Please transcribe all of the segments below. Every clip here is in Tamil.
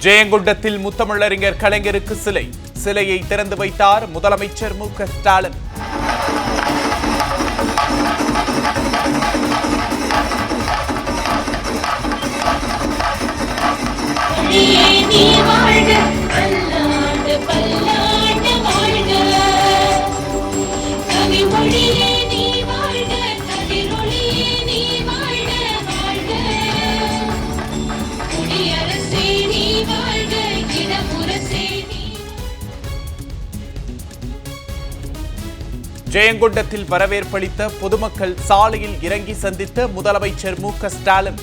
ஜெயங்கொண்டத்தில் முத்தமிழறிஞர் கலைஞருக்கு சிலை. சிலையை திறந்து வைத்தார் முதலமைச்சர் மு ஸ்டாலின். பல்லாண்டு வாழ்க. கவிமொழியே ஜெயங்கொண்டத்தில் வரவேற்பளித்த பொதுமக்கள் சாலையில் இறங்கி சந்தித்த முதலமைச்சர் மு க ஸ்டாலின்.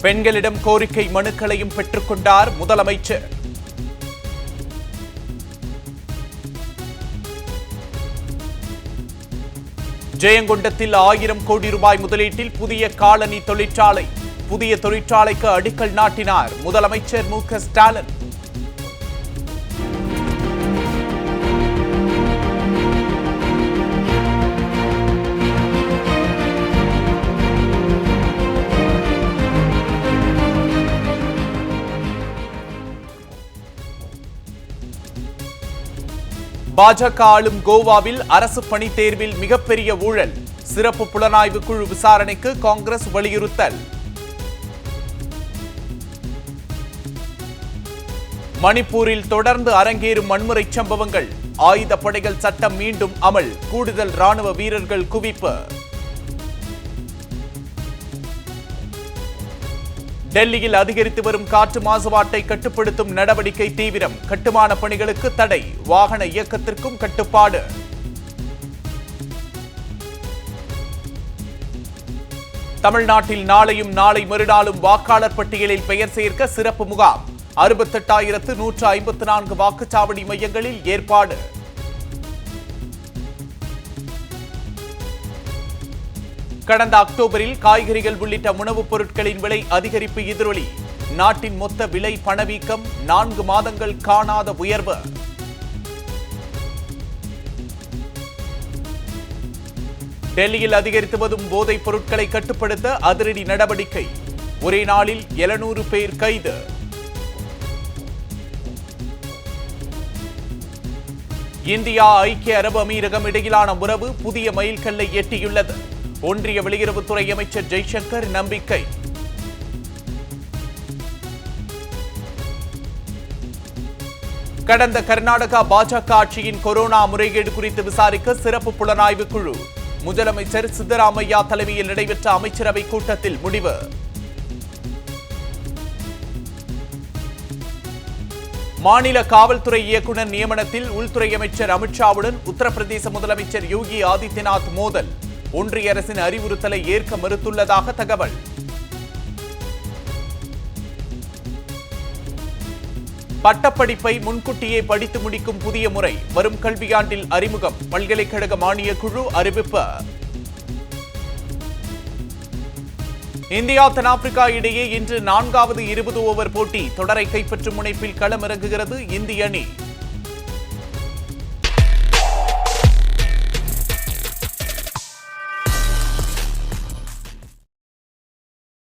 பெண்களிடம் கோரிக்கை மனுக்களையும் பெற்றுக்கொண்டார் முதலமைச்சர். ஜெயங்கொண்டத்தில் ஆயிரம் கோடி ரூபாய் முதலீட்டில் புதிய காலனி தொழிற்சாலை புதிய தொழிற்சாலைக்கு அடிக்கல் நாட்டினார் முதலமைச்சர் மு ஸ்டாலின். பாஜக ஆளும் கோவாவில் அரசு பணி தேர்வில் மிகப்பெரிய ஊழல். சிறப்பு புலனாய்வு குழு விசாரணைக்கு காங்கிரஸ் வலியுறுத்தல். மணிப்பூரில் தொடர்ந்து அரங்கேறும் வன்முறை சம்பவங்கள். ஆயுத படைகள் சட்டம் மீண்டும் அமல். கூடுதல் ராணுவ வீரர்கள் குவிப்பு. டெல்லியில் அதிகரித்து வரும் காற்று மாசுபாட்டை கட்டுப்படுத்தும் நடவடிக்கை தீவிரம். கட்டுமான பணிகளுக்கு தடை. வாகன இயக்கத்திற்கும் கட்டுப்பாடு. தமிழ்நாட்டில் நாளையும் நாளை மறுநாளும் வாக்காளர் பட்டியலில் பெயர் சேர்க்க சிறப்பு முகாம். அறுபத்தெட்டாயிரத்து நூற்று ஐம்பத்து நான்கு வாக்குச்சாவடி மையங்களில் ஏற்பாடு. கடந்த அக்டோபரில் காய்கறிகள் உள்ளிட்ட உணவுப் பொருட்களின் விலை அதிகரிப்பு எதிரொலி. நாட்டின் மொத்த விலை பணவீக்கம் நான்கு மாதங்கள் காணாத உயர்வு. டெல்லியில் அதிகரித்து வரும் போதைப் பொருட்களை கட்டுப்படுத்த அதிரடி நடவடிக்கை. ஒரே நாளில் எழுநூறு பேர் கைது. இந்தியா ஐக்கிய அரபு அமீரகம் இடையிலான உறவு புதிய மைல்கல்லை எட்டியுள்ளது. ஒன்றிய வெளியுறவுத்துறை அமைச்சர் ஜெய்சங்கர் நம்பிக்கை. கடந்த கர்நாடகா பாஜக ஆட்சியின் கொரோனா முறைகேடு குறித்து விசாரிக்க சிறப்பு புலனாய்வு குழு. முதலமைச்சர் சித்தராமையா தலைமையில் நடைபெற்ற அமைச்சரவை கூட்டத்தில் முடிவு. மாநில காவல்துறை இயக்குநர் நியமனத்தில் உள்துறை அமைச்சர் அமித்ஷாவுடன் உத்தரப்பிரதேச முதலமைச்சர் யோகி ஆதித்யநாத் மோதல். ஒன்றிய அரசின் அறிவுறுத்தலை ஏற்க மறுத்துள்ளதாக தகவல். பட்டப்படிப்பை முன்கூட்டியே படித்து முடிக்கும் புதிய முறை. வரும் கல்வியாண்டில் அறிமுகம். பல்கலைக்கழக மானிய குழு அறிவிப்பு. இந்தியா தென்னாப்பிரிக்கா இடையே இன்று நான்காவது இருபது ஓவர் போட்டி. தொடரை கைப்பற்றும் முனைப்பில் களமிறங்குகிறது இந்திய அணி.